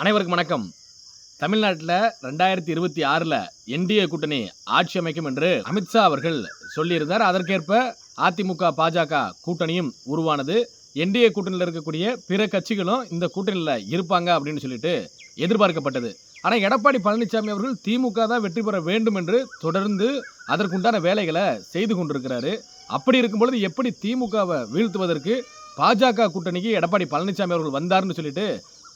அனைவருக்கும் வணக்கம். தமிழ்நாட்டில் ரெண்டாயிரத்தி இருபத்தி ஆறில் என்டிஏ கூட்டணி ஆட்சி அமைக்கும் என்று அமித்ஷா அவர்கள் சொல்லியிருந்தார். அதற்கேற்ப அதிமுக பாஜக கூட்டணியும் உருவானது. என்டிஏ கூட்டணியில் இருக்கக்கூடிய பிற கட்சிகளும் இந்த கூட்டணியில் இருப்பாங்க அப்படின்னு சொல்லிட்டு எதிர்பார்க்கப்பட்டது. ஆனால் எடப்பாடி பழனிசாமி அவர்கள் திமுக தான் வெற்றி பெற வேண்டும் என்று தொடர்ந்து அதற்குண்டான வேலைகளை செய்து கொண்டிருக்கிறாரு. அப்படி இருக்கும்பொழுது எப்படி திமுகவை வீழ்த்துவதற்கு பாஜக கூட்டணிக்கு எடப்பாடி பழனிசாமி அவர்கள் வந்தாருன்னு சொல்லிட்டு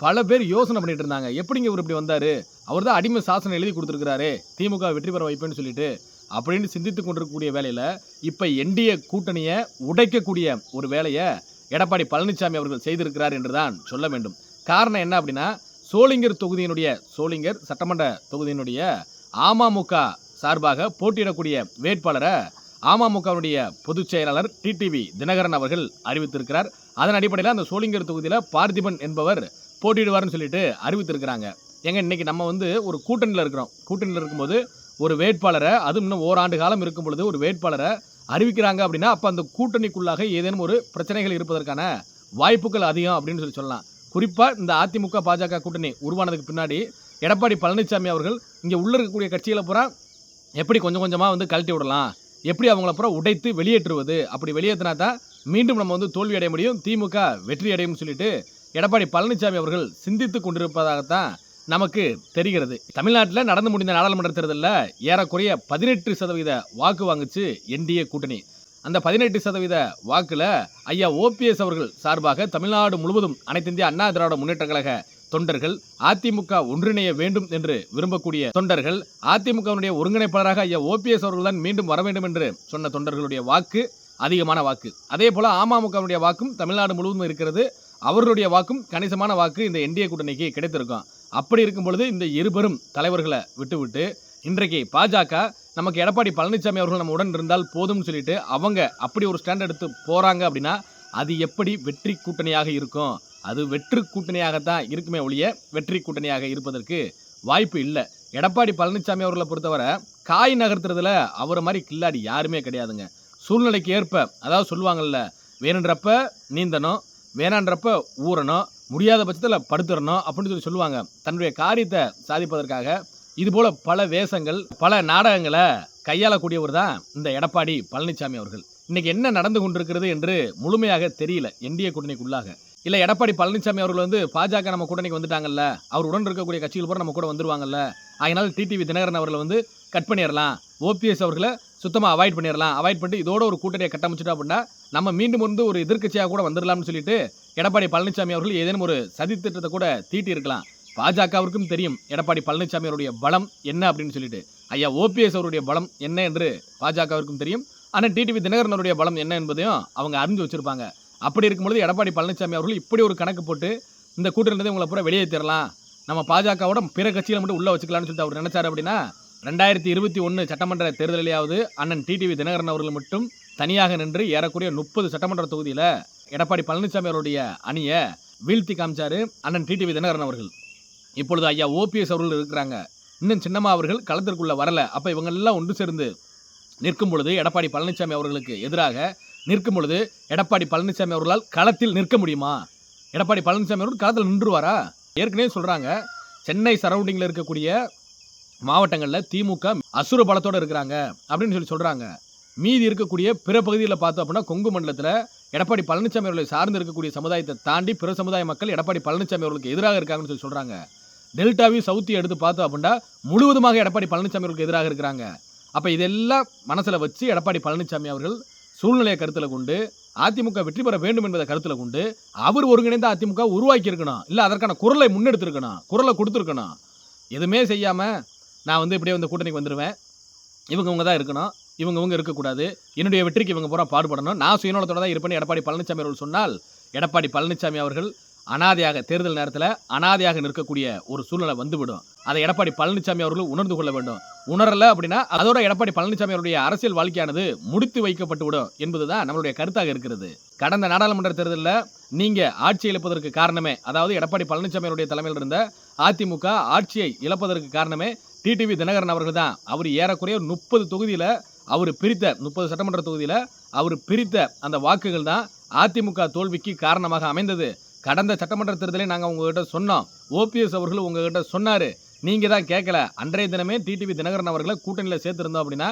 பல பேர் யோசனை பண்ணிட்டு இருந்தாங்க. எப்படிங்க இவர் இப்படி வந்தார்? அவர் தான் அடிமை சாசனம் எழுதி கொடுத்துருக்காரு திமுக வெற்றி பெற வைப்பேன்னு சொல்லிட்டு அப்படின்னு சிந்தித்து கொண்டிருக்கக்கூடிய வேலையில் இப்போ என்டிஏ கூட்டணியை உடைக்கக்கூடிய ஒரு வேலையை எடப்பாடி பழனிசாமி அவர்கள் செய்திருக்கிறார் என்று தான் சொல்ல வேண்டும். காரணம் என்ன அப்படின்னா சோளிங்கர் தொகுதியினுடைய சோளிங்கர் சட்டமன்ற தொகுதியினுடைய அமமுக சார்பாக போட்டியிடக்கூடிய வேட்பாளரை அமமுகவுடைய பொதுச் செயலாளர் டிடிவி தினகரன் அவர்கள் அறிவித்திருக்கிறார். அதன் அடிப்படையில் அந்த சோளிங்கர் தொகுதியில் பார்த்திபன் என்பவர் போட்டிடுவார்னு சொல்லிட்டு அறிவித்திருக்கிறாங்க. ஏங்க இன்னைக்கு நம்ம வந்து ஒரு கூட்டணியில் இருக்கிறோம். கூட்டணியில் இருக்கும்போது ஒரு வேட்பாளரை அதுவும் இன்னும் ஓராண்டு காலம் இருக்கும் பொழுது ஒரு வேட்பாளரை அறிவிக்கிறாங்க அப்படின்னா அப்போ அந்த கூட்டணிக்குள்ளாக ஏதேனும் ஒரு பிரச்சனைகள் இருப்பதற்கான வாய்ப்புகள் அதிகம் அப்படின்னு சொல்லி சொல்லலாம். குறிப்பாக இந்த அதிமுக பாஜக கூட்டணி உருவானதுக்கு பின்னாடி எடப்பாடி பழனிசாமி அவர்கள் இங்கே உள்ள இருக்கக்கூடிய கட்சிகளை பூரா எப்படி கொஞ்சம் கொஞ்சமாக வந்து கழட்டி விடலாம்? எப்படி அவங்கள பூரா உடைத்து வெளியேற்றுவது? அப்படி வெளியேற்றினா தான் மீண்டும் நம்ம வந்து தோல்வி அடைய முடியும் திமுக வெற்றி அடையும் சொல்லிட்டு எடப்பாடி பழனிசாமி அவர்கள் சிந்தித்து கொண்டிருப்பதாகத்தான் நமக்கு தெரிகிறது. தமிழ்நாட்டில் நடந்து முடிந்த நாடாளுமன்ற தேர்தலில் ஏறக்குறைய பதினெட்டு சதவீத வாக்கு வாங்குச்சு என்டிஏ கூட்டணி. அந்த பதினெட்டு சதவீத வாக்கில் ஐயா ஓபிஎஸ் அவர்கள் சார்பாக தமிழ்நாடு முழுவதும் அனைத்து இந்திய அண்ணா திராவிட முன்னேற்ற கழக தொண்டர்கள் அதிமுக ஒன்றிணைய வேண்டும் என்று விரும்பக்கூடிய தொண்டர்கள் அதிமுகவினுடைய ஒருங்கிணைப்பாளராக ஐயா ஓபிஎஸ் அவர்கள் தான் மீண்டும் வர வேண்டும் என்று சொன்ன தொண்டர்களுடைய வாக்கு அதிகமான வாக்கு. அதே போல அமமுகவினுடைய வாக்கும் தமிழ்நாடு முழுவதும் இருக்கிறது. அவர்களுடைய வாக்கும் கணிசமான வாக்கு இந்த என்டிஏ கூட்டணிக்கு கிடைத்திருக்கும். அப்படி இருக்கும் பொழுது இந்த இருபெரும் தலைவர்களை விட்டுவிட்டு இன்றைக்கு பாஜக நமக்கு எடப்பாடி பழனிசாமி அவர்கள் நம்ம உடன் இருந்தால் போதும்னு சொல்லிட்டு அவங்க அப்படி ஒரு ஸ்டாண்ட் எடுத்து போகிறாங்க அப்படின்னா அது எப்படி வெற்றி கூட்டணியாக இருக்கும்? அது வெற்றி கூட்டணியாகத்தான் இருக்குமே ஒழிய வெற்றி கூட்டணியாக இருப்பதற்கு வாய்ப்பு இல்லை. எடப்பாடி பழனிசாமி அவர்களை பொறுத்தவரை காய் நகர்த்துறதுல அவரை மாதிரி கில்லாடி யாருமே கிடையாதுங்க. சூழ்நிலைக்கு ஏற்ப அதாவது சொல்லுவாங்கல்ல வேணுன்றப்ப நீந்தணும் வேணான்றப்ப ஊறணும் முடியாத பட்சத்தில் படுத்துறணும் அப்படின்னு சொல்லி சொல்லுவாங்க. தன்னுடைய காரியத்தை சாதிப்பதற்காக. இதுபோல் பல வேஷங்கள் பல நாடகங்களை கையாளக்கூடியவர் தான் இந்த எடப்பாடி பழனிசாமி அவர்கள். இன்றைக்கி என்ன நடந்து கொண்டிருக்கிறது என்று முழுமையாக தெரியல என்டிஏ கூட்டணிக்குள்ளாக. இல்லை எடப்பாடி பழனிசாமி அவர்கள் வந்து பாஜக நம்ம கூட்டணிக்கு வந்துட்டாங்கல்ல அவர் உடன் இருக்கக்கூடிய கட்சிகள் பூரா நம்ம கூட வந்துருவாங்கல்ல அதனால் டிடிவி தினகரன் அவர்களை வந்து கட் பண்ணிடலாம். ஓபிஎஸ் அவர்களை சுத்தமாக அவாய்ட் பண்ணிடலாம். அவாய்ட் பண்ணிட்டு இதோட ஒரு கூட்டணியை கட்டமைச்சிட்டோம் அப்படின்னா நம்ம மீண்டும் வந்து ஒரு எதிர்க்கட்சியாக கூட வந்துடலாம்னு சொல்லிட்டு எடப்பாடி பழனிசாமி அவர்கள் ஏதேனும் ஒரு சதி திட்டத்தை கூட தீட்டி இருக்கலாம். பாஜகவிற்கும் தெரியும் எடப்பாடி பழனிசாமி அவருடைய பலம் என்ன அப்படின்னு சொல்லிட்டு. ஐயா ஓபிஎஸ் அவருடைய பலம் என்ன என்று பாஜகவிற்கும் தெரியும். ஆனால் டிடிவி தினகரன் அவருடைய பலம் என்ன என்பதையும் அவங்க அறிஞ்சு வச்சுருப்பாங்க. அப்படி இருக்கும்பொழுது எடப்பாடி பழனிசாமி அவர்கள் இப்படி ஒரு கணக்கு போட்டு இந்த கூட்டணியிலிருந்து உங்களை பூரா வெளியேற்றிடலாம் நம்ம பாஜகவோட பிற கட்சிகளை மட்டும் உள்ளே வச்சுக்கலாம்னு சொல்லிட்டு அவர் நினச்சார் அப்படின்னா ரெண்டாயிரத்தி இருபத்தி ஒன்று சட்டமன்ற தேர்தலையாவது அண்ணன் டிடிவி தினகரன் அவர்கள் மட்டும் தனியாக நின்று ஏறக்குறைய முப்பது சட்டமன்ற தொகுதியில் எடப்பாடி பழனிசாமி அவருடைய அணியை வீழ்த்தி காமிச்சாரு அண்ணன் டிடிவி தினகரன் அவர்கள். இப்பொழுது ஐயா ஓபிஎஸ் அவர்கள் இருக்கிறாங்க. இன்னும் சின்னம்மா அவர்கள் களத்திற்குள்ளே வரல. அப்போ இவங்கெல்லாம் ஒன்று சேர்ந்து நிற்கும் பொழுது எடப்பாடி பழனிசாமி அவர்களுக்கு எதிராக நிற்கும் பொழுது எடப்பாடி பழனிசாமி அவர்களால் களத்தில் நிற்க முடியுமா? எடப்பாடி பழனிசாமி அவர்கள் களத்தில் நின்றுவாரா? ஏற்கனவே சொல்கிறாங்க சென்னை சரௌண்டிங்கில் இருக்கக்கூடிய மாவட்டங்களில் திமுக அசுர பலத்தோடு இருக்கிறாங்க அப்படின்னு சொல்லி சொல்கிறாங்க மீதி இருக்கக்கூடிய பிற பகுதியில் பார்த்தோம் அப்படின்னா கொங்கு மண்டலத்தில் எடப்பாடி பழனிசாமி அவர்களை சார்ந்து இருக்கக்கூடிய சமுதாயத்தை தாண்டி பிற சமுதாய மக்கள் எடப்பாடி பழனிசாமி அவர்களுக்கு எதிராக இருக்காங்கன்னு சொல்லி சொல்கிறாங்க டெல்டாவையும் சவுத்தையும் எடுத்து பார்த்தோம் அப்படின்னா முழுவதுமாக எடப்பாடி பழனிசாமி அவர்களுக்கு எதிராக இருக்கிறாங்க. அப்போ இதெல்லாம் மனசில் வச்சு எடப்பாடி பழனிசாமி அவர்கள் சூழ்நிலையை கருத்தில் கொண்டு அதிமுக வெற்றி பெற வேண்டும் என்பதை கருத்தில் கொண்டு அவர் ஒருங்கிணைந்த அதிமுக உருவாக்கி இருக்கணும். இல்லை அதற்கான குரலை முன்னெடுத்திருக்கணும் குரலை கொடுத்துருக்கணும். எதுவுமே செய்யாமல் நான் வந்து இப்படியே வந்து கூட்டணிக்கு வந்துடுவேன் இவங்க இவங்க தான் இருக்கணும். இவங்க இவங்க இருக்கக்கூடாது. என்னுடைய வெற்றிக்கு இவங்க பூரா பாடுபடணும். நான் சுயநலத்தோட தான் இருப்பேன்னு எடப்பாடி பழனிசாமி அவர்கள் சொன்னால் எடப்பாடி பழனிசாமி அவர்கள் அனாதையாக தேர்தல் நேரத்தில் அனாதையாக நிற்கக்கூடிய ஒரு சூழ்நிலை வந்துவிடும். அதை எடப்பாடி பழனிசாமி அவர்கள் உணர்ந்து கொள்ள வேண்டும். உணரல அப்படின்னா அதோட எடப்பாடி பழனிசாமி அவருடைய அரசியல் வாழ்க்கையானது முடித்து வைக்கப்பட்டு விடும் என்பதுதான் நம்மளுடைய கருத்தாக இருக்கிறது. கடந்த நாடாளுமன்ற தேர்தலில் நீங்க ஆட்சி இழப்பதற்கு காரணமே அதாவது எடப்பாடி பழனிசாமி அவருடைய தலைமையில் இருந்த அதிமுக ஆட்சியை இழப்பதற்கு காரணமே டிடிவி தினகரன் அவர்கள் தான். அவர் ஏறக்குறைய முப்பது தொகுதியில் அவர் பிரித்த முப்பது சட்டமன்ற தொகுதியில் அவர் பிரித்த அந்த வாக்குகள் தான் அதிமுக தோல்விக்கு காரணமாக அமைந்தது. கடந்த சட்டமன்ற தேர்தலே நாங்கள் உங்ககிட்ட சொன்னோம். ஓபிஎஸ் அவர்கள் உங்ககிட்ட சொன்னார். நீங்கள் தான் கேட்கல அன்றைய தினமே டிடிவி தினகரன் அவர்களை கூட்டணியில் சேர்த்துருந்தோம் அப்படின்னா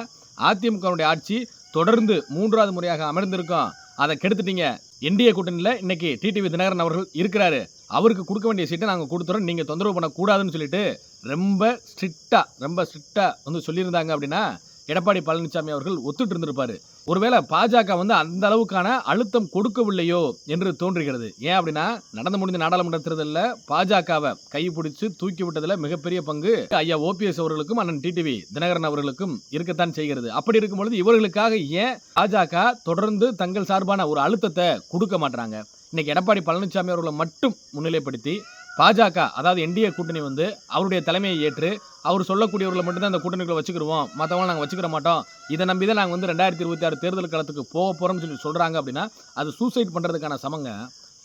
அதிமுகவுடைய ஆட்சி தொடர்ந்து மூன்றாவது முறையாக அமர்ந்திருக்கோம். அதை கெடுத்துட்டீங்க. என்டிஏ கூட்டணியில் இன்னைக்கு டிடிவி தினகரன் அவர்கள் இருக்கிறாரு. அவருக்கு கொடுக்க வேண்டிய சீட்டை நாங்கள் கொடுத்துறோம். நீங்கள் தொந்தரவு பண்ணக்கூடாதுன்னு சொல்லிட்டு ரொம்ப ஸ்ட்ரிக்டாக ரொம்ப ஸ்ட்ரிக்டாக வந்து சொல்லியிருந்தாங்க அப்படின்னா எடப்பாடி பழனிசாமி அவர்கள் ஒத்துட்டு இருந்திருப்பாரு ஒருவேளை பாஜக வந்து அந்த அளவுக்கான அழுத்தம் கொடுக்கவில்லையோ என்று தோன்றுகிறது. ஏன் அப்படின்னா நடந்து முடிந்த நாடாளுமன்ற தேர்தலில் பாஜகவை கைப்பிடிச்சு தூக்கி விட்டதில் மிகப்பெரிய பங்கு ஐயா ஓபிஎஸ் அவர்களுக்கும் அண்ணன் டிடிவி தினகரன் அவர்களுக்கும் இருக்கத்தான் செய்கிறது. அப்படி இருக்கும் பொழுது இவர்களுக்காக ஏன் பாஜக தொடர்ந்து தங்கள் சார்பான ஒரு அழுத்தத்தை கொடுக்க மாட்டாங்க இன்னைக்கு எடப்பாடி பழனிசாமி அவர்களை மட்டும் முன்னிலைப்படுத்தி பாஜக அதாவது என்டிஏ கூட்டணி வந்து அவருடைய தலைமையை ஏற்று அவர் சொல்லக்கூடியவர்களை மட்டும்தான் அந்த கூட்டணிகளை வச்சுக்கிடுவோம் மற்றவங்க நாங்கள் வச்சுக்கிற மாட்டோம். இதை நம்பி தான் நாங்கள் வந்து ரெண்டாயிரத்தி இருபத்தி ஆறு தேர்தல் காலத்துக்கு போக போகிறோம்னு சொல்லி சொல்கிறாங்க அப்படின்னா அது சூசைட் பண்ணுறதுக்கான சமங்க.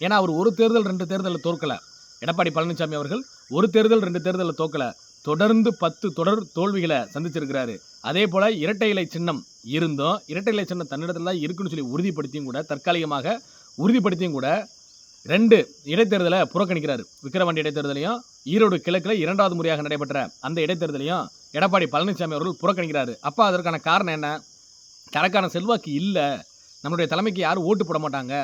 ஏன்னா அவர் ஒரு தேர்தல் ரெண்டு தேர்தலில் தோற்கலை. எடப்பாடி பழனிசாமி அவர்கள் ஒரு தேர்தல் ரெண்டு தேர்தலில் தோற்கலை தொடர்ந்து பத்து தொடர் தோல்விகளை சந்திச்சிருக்கிறாரு. அதே போல் இரட்டை இலை சின்னம் இருந்தும் இரட்டை இலை சின்னம் தன்னிடத்தில் தான் இருக்குன்னு சொல்லி உறுதிப்படுத்தியும் கூட தற்காலிகமாக உறுதிப்படுத்தியும் கூட ரெண்டு இடைத்தேர்தலை புறக்கணிக்கிறார். விக்கிரவாண்டி இடைத்தேர்தலையும் ஈரோடு கிழக்கில் இரண்டாவது முறையாக நடைபெற்ற அந்த இடைத்தேர்தலையும் எடப்பாடி பழனிசாமி அவர்கள் புறக்கணிக்கிறாரு. அப்போ அதற்கான காரணம் என்ன? தனக்கான செல்வாக்கு இல்லை. நம்மளுடைய தலைமைக்கு யாரும் ஓட்டு போட மாட்டாங்க.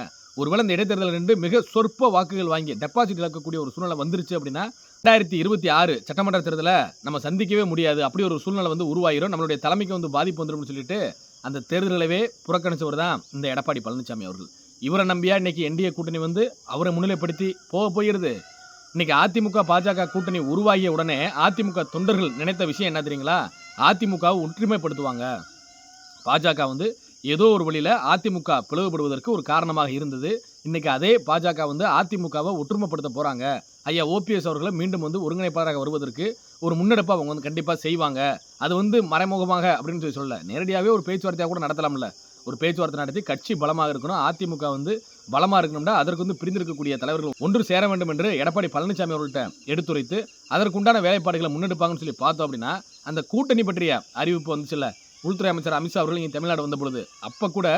ஒருவேளை இந்த இடைத்தேர்தல் ரெண்டு மிக சொற்ப வாக்குகள் வாங்கி டெபாசிட் இழக்கக்கூடிய ஒரு சூழ்நிலை வந்துருச்சு அப்படின்னா ரெண்டாயிரத்தி இருபத்தி ஆறு சட்டமன்ற தேர்தலை நம்ம சந்திக்கவே முடியாது. அப்படி ஒரு சூழ்நிலை வந்து உருவாயிரும். நம்மளுடைய தலைமைக்கு வந்து பாதிப்பு வந்துடும் சொல்லிட்டு அந்த தேர்தலவே புறக்கணிச்சவர் தான் இந்த எடப்பாடி பழனிசாமி அவர்கள். இவரை நம்பியா இன்னைக்கு என்டிஏ கூட்டணி வந்து அவரை முன்னிலைப்படுத்தி போக போயிடுது இன்னைக்கு அதிமுக பாஜக கூட்டணி உருவாகிய உடனே அதிமுக தொண்டர்கள் நினைத்த விஷயம் என்ன தெரியுங்களா? அதிமுகவை ஒற்றுமைப்படுத்துவாங்க. பாஜக வந்து ஏதோ ஒரு வழியில் அதிமுக பிளவுபடுவதற்கு ஒரு காரணமாக இருந்தது. இன்னைக்கு அதே பாஜக வந்து அதிமுகவை ஒற்றுமைப்படுத்த போகிறாங்க ஐயா ஓபிஎஸ் அவர்களை மீண்டும் வந்து ஒருங்கிணைப்பாளராக வருவதற்கு ஒரு முன்னெடுப்பை அவங்க வந்து கண்டிப்பாக செய்வாங்க. அது வந்து மறைமுகமாக அப்படின்னு சொல்லி சொல்ல நேரடியாகவே ஒரு பேச்சுவார்த்தையாக கூட நடத்தலாம்ல. ஒரு பேச்சுவார்த்தை நடத்தி கட்சி பலமாக இருக்கணும் அதிமுக வந்து பலமாக இருக்கணும்னா அதற்கு வந்து பிரிந்திருக்கக்கூடிய தலைவர்கள் ஒன்று சேர வேண்டும் என்று எடப்பாடி பழனிசாமி அவர்கள்ட்ட எடுத்துரைத்து அதற்குண்டான வேலைப்பாடுகளை முன்னெடுப்பாங்கன்னு சொல்லி பார்த்தோம் அப்படின்னா அந்த கூட்டணி பற்றிய அறிவிப்பு வந்துச்சுல்ல உள்துறை அமைச்சர் அமித்ஷா அவர்கள் இங்கே தமிழ்நாடு வந்த பொழுது. அப்போ கூட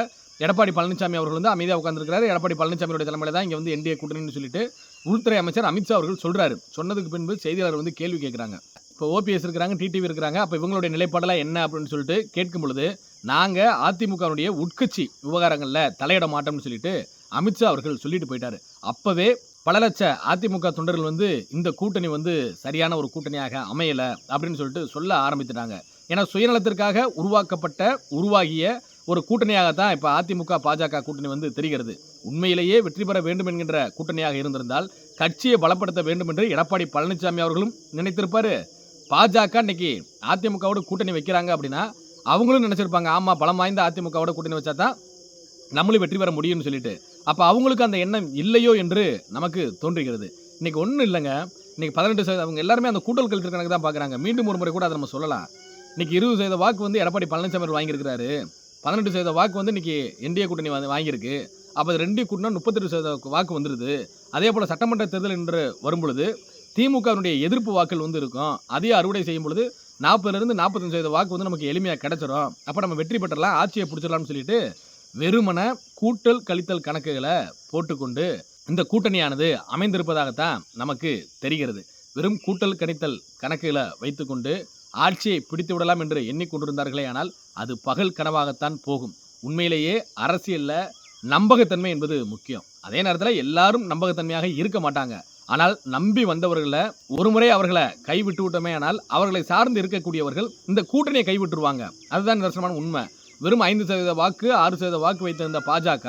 எடப்பாடி பழனிசாமி அவர்கள் வந்து அமைதியாக உட்காந்துருக்கிறாரு எடப்பாடி பழனிசாமியோட தலைமையில தான் இங்கே வந்து என்டிஏ கூட்டணின்னு சொல்லிட்டு உள்துறை அமைச்சர் அமித்ஷா அவர்கள் சொல்கிறாரு சொன்னதுக்கு பின்பு செய்தியாளர் வந்து கேள்வி கேட்குறாங்க. இப்போ ஓபிஎஸ் இருக்கிறாங்க டிடிவி இருக்கிறாங்க. அப்போ இவங்களுடைய நிலைப்பாடெல்லாம் என்ன அப்படின்னு சொல்லிட்டு கேட்கும் பொழுது நாங்கள் அதிமுகவுடைய உட்கட்சி விவகாரங்களில் தலையிட மாட்டோம்னு சொல்லிட்டு அமித்ஷா அவர்கள் சொல்லிட்டு போயிட்டார். அப்போவே பல லட்ச அதிமுக தொண்டர்கள் வந்து இந்த கூட்டணி வந்து சரியான ஒரு கூட்டணியாக அமையலை அப்படின்னு சொல்லிட்டு சொல்ல ஆரம்பித்துட்டாங்க. ஏன்னா சுயநலத்திற்காக உருவாக்கப்பட்ட உருவாகிய ஒரு கூட்டணியாக தான் இப்போ அதிமுக பாஜக கூட்டணி வந்து தெரிகிறது. உண்மையிலேயே வெற்றி பெற வேண்டும் என்கின்ற கூட்டணியாக இருந்திருந்தால் கட்சியை பலப்படுத்த வேண்டும் என்று எடப்பாடி பழனிசாமி அவர்களும் நினைத்திருப்பார். பாஜக இன்னைக்கு அதிமுகவோட கூட்டணி வைக்கிறாங்க அப்படின்னா அவங்களும் நினச்சிருப்பாங்க ஆமாம் பலம் வாய்ந்த அதிமுகவோட கூட்டணி வச்சா தான் நம்மளும் வெற்றி பெற முடியும்னு சொல்லிட்டு. அப்போ அவங்களுக்கு அந்த எண்ணம் இல்லையோ என்று நமக்கு தோன்றுகிறது. இன்னைக்கு ஒன்றும் இல்லைங்க. இன்றைக்கி பதினெட்டு சதவீதம் அவங்க எல்லாருமே அந்த கூட்டல் கழித்து கணக்கு தான் பார்க்குறாங்க மீண்டும் ஒரு முறை கூட அதை நம்ம சொல்லலாம். இன்றைக்கி இருபது சதவீத வாக்கு வந்து எடப்பாடி பழனிசாமி வாங்கியிருக்கிறாரு. பதினெட்டு சதவீத வாக்கு வந்து இன்றைக்கி என்டிஏ கூட்டணி வந்து வாங்கியிருக்கு. அப்போ அது ரெண்டு கூட்டினா முப்பத்தெட்டு சதவீத வாக்கு வந்துடுது அதே போல் சட்டமன்ற தேர்தல் என்று வரும்பொழுது திமுகவினுடைய எதிர்ப்பு வாக்கள் வந்து இருக்கும். அதையே அறுவடை செய்யும் பொழுது நாற்பதுலேருந்து நாற்பத்தஞ்சு சதவீத வாக்கு வந்து நமக்கு எளிமையாக கிடச்சிரும். அப்போ நம்ம வெற்றி பெற்றலாம் ஆட்சியை பிடிச்சிடலாம்னு சொல்லிட்டு வெறுமன கூட்டல் கழித்தல் கணக்குகளை போட்டுக்கொண்டு இந்த கூட்டணியானது அமைந்திருப்பதாகத்தான் நமக்கு தெரிகிறது. வெறும் கூட்டல் கணித்தல் கணக்குகளை வைத்துக்கொண்டு ஆட்சியை பிடித்து விடலாம் என்று எண்ணிக்கொண்டிருந்தார்களே ஆனால் அது பகல் கனவாகத்தான் போகும். உண்மையிலேயே அரசியலில் நம்பகத்தன்மை என்பது முக்கியம். அதே நேரத்தில் எல்லாரும் நம்பகத்தன்மையாக இருக்க மாட்டாங்க. ஆனால் நம்பி வந்தவர்களை ஒரு முறை அவர்களை கைவிட்டு விட்டோமே ஆனால் அவர்களை சார்ந்து இருக்கக்கூடியவர்கள் இந்த கூட்டணியை கைவிட்டுருவாங்க. அதுதான் நிதர்சனமான உண்மை. வெறும் ஐந்து சதவீத வாக்கு ஆறு சதவீத வாக்கு வைத்திருந்த பாஜக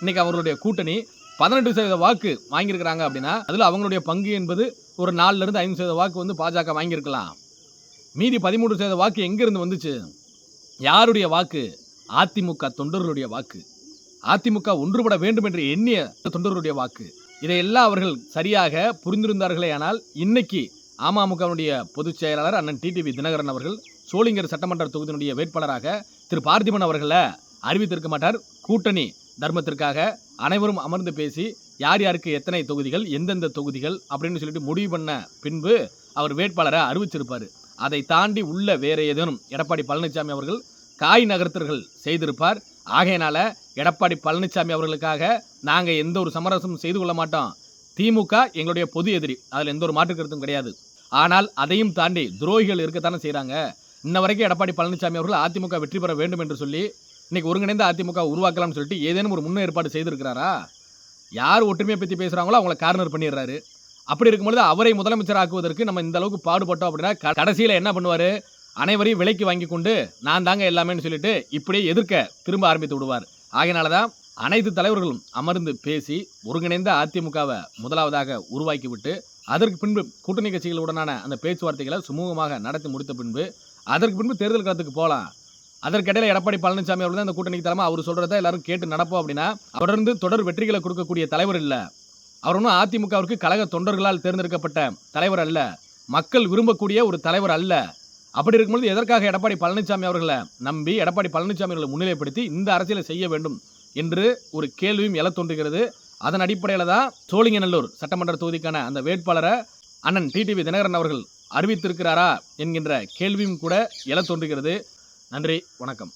இன்னைக்கு அவர்களுடைய கூட்டணி பதினெட்டு சதவீத வாக்கு வாங்கியிருக்கிறாங்க அப்படின்னா அதில் அவங்களுடைய பங்கு என்பது ஒரு நாலுலேருந்து ஐந்து சதவீத வாக்கு வந்து பாஜக வாங்கியிருக்கலாம். மீதி பதிமூன்று சதவீத வாக்கு எங்கேருந்து வந்துச்சு? யாருடைய வாக்கு? அதிமுக தொண்டர்களுடைய வாக்கு. அதிமுக ஒன்றுபட வேண்டும் என்று எண்ணிய தொண்டர்களுடைய வாக்கு. இதையெல்லாம் அவர்கள் சரியாக புரிந்திருந்தார்களே ஆனால் இன்னைக்கு அமமுகவினுடைய பொதுச் செயலாளர் அண்ணன் டிடிவி தினகரன் அவர்கள் சோளிங்கர் சட்டமன்ற தொகுதியினுடைய வேட்பாளராக திரு பார்த்திபன் அவர்களை அறிவித்திருக்க மாட்டார். கூட்டணி தர்மத்திற்காக அனைவரும் அமர்ந்து பேசி யார் யாருக்கு எத்தனை தொகுதிகள் எந்தெந்த தொகுதிகள் அப்படின்னு சொல்லிட்டு முடிவு பண்ண பின்பு அவர் வேட்பாளரை அறிவிச்சிருப்பார். அதை தாண்டி உள்ள வேற ஏதேனும் எடப்பாடி பழனிசாமி அவர்கள் காய் நகர்த்தர்கள் செய்திருப்பார். ஆகையினால எடப்பாடி பழனிசாமி அவர்களுக்காக நாங்கள் எந்த ஒரு சமரசமும் செய்து கொள்ள மாட்டோம். திமுக எங்களுடைய பொது எதிரி. அதில் எந்த ஒரு மாற்று கருத்தும் கிடையாது. ஆனால் அதையும் தாண்டி துரோகிகள் இருக்கத்தானே செய்கிறாங்க இன்ன வரைக்கும் எடப்பாடி பழனிசாமி அவர்கள் அதிமுக வெற்றி பெற வேண்டும் என்று சொல்லி இன்னைக்கு ஒருங்கிணைந்த அதிமுக உருவாக்கலாம்னு சொல்லிட்டு ஏதேனும் ஒரு முன்னேற்பாடு செய்திருக்கிறாரா? யார் ஒற்றுமையை பற்றி பேசுகிறாங்களோ அவங்கள கார்னர் பண்ணிடுறாரு. அப்படி இருக்கும்பொழுது அவரை முதலமைச்சர் ஆக்குவதற்கு நம்ம இந்த அளவுக்கு பாடுபட்டோம் அப்படின்னா கடைசியில் என்ன பண்ணுவார்? அனைவரையும் விலைக்கு வாங்கி கொண்டு நான் தாங்க எல்லாமேன்னு சொல்லிட்டு இப்படியே எதிர்க்க திரும்ப ஆரம்பித்து விடுவார். ஆகையினால தான் அனைத்து தலைவர்களும் அமர்ந்து பேசி ஒருங்கிணைந்த அதிமுகவை முதலாவதாக உருவாக்கி விட்டு அதற்கு பின்பு கூட்டணி கட்சிகளுடனான அந்த பேச்சுவார்த்தைகளை சுமூகமாக நடத்தி முடித்த பின்பு அதற்கு பின்பு தேர்தல் காலத்துக்கு போகலாம். அதற்கிடையில் எடப்பாடி பழனிசாமி அவர்கள் தான் அந்த கூட்டணிக்கு தலைமை அவர் சொல்கிறத எல்லாரும் கேட்டு நடப்போம் அப்படின்னா தொடர்ந்து தொடர் வெற்றிகளை கொடுக்கக்கூடிய தலைவர் இல்லை. அவர் ஒன்றும் அதிமுகவிற்கு கழக தொண்டர்களால் தேர்ந்தெடுக்கப்பட்ட தலைவர் அல்ல. மக்கள் விரும்பக்கூடிய ஒரு தலைவர் அல்ல. அப்படி இருக்கும்பொழுது எதற்காக எடப்பாடி பழனிசாமி அவர்களை நம்பி எடப்பாடி பழனிசாமி அவர்களை முன்னிலைப்படுத்தி இந்த அரசியலை செய்ய வேண்டும் என்று ஒரு கேள்வியும் எழ தோன்றுகிறது. அதன் அடிப்படையில் தான் சோழிங்கநல்லூர் சட்டமன்ற தொகுதிக்கான அந்த வேட்பாளரை அண்ணன் டிடிவி தினகரன் அவர்கள் அறிவித்திருக்கிறாரா என்கின்ற கேள்வியும் கூட எழ தோன்றுகிறது. நன்றி வணக்கம்.